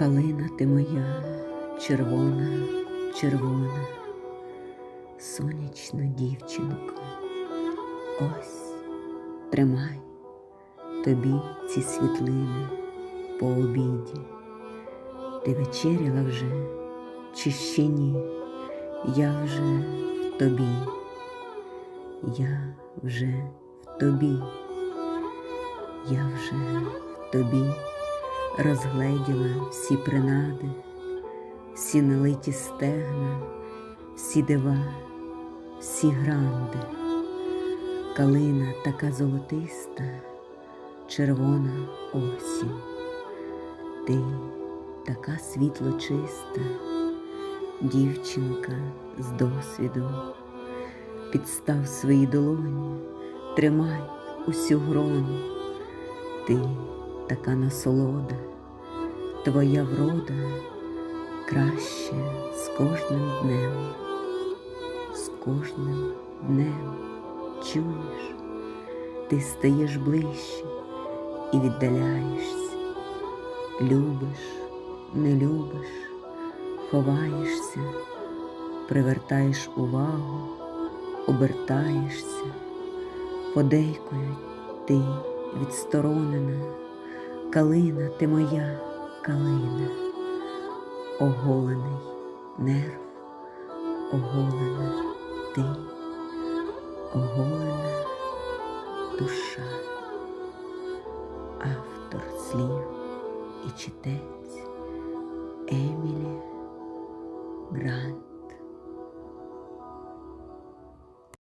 Калина ти моя, червона, червона, сонячна дівчинко, ось тримай тобі ці світлини по обіді. Ти вечеряла вже, чи ще ні? Я вже в тобі, я вже в тобі, я вже в тобі розгледіла всі принади, всі налиті стегна, всі дива, всі гранди. Калина така золотиста, червона осінь. Ти така світло чиста, дівчинка з досвіду. Підстав свої долоні, тримай усю грону. Ти така насолода, твоя врода краще з кожним днем, з кожним днем чуєш, ти стаєш ближче і віддаляєшся, любиш, не любиш, ховаєшся, привертаєш увагу, обертаєшся, подейкують ти відсторонена, калина ти моя калина, оголений нерв, оголена ти, оголена душа, автор слів і читець Еміль.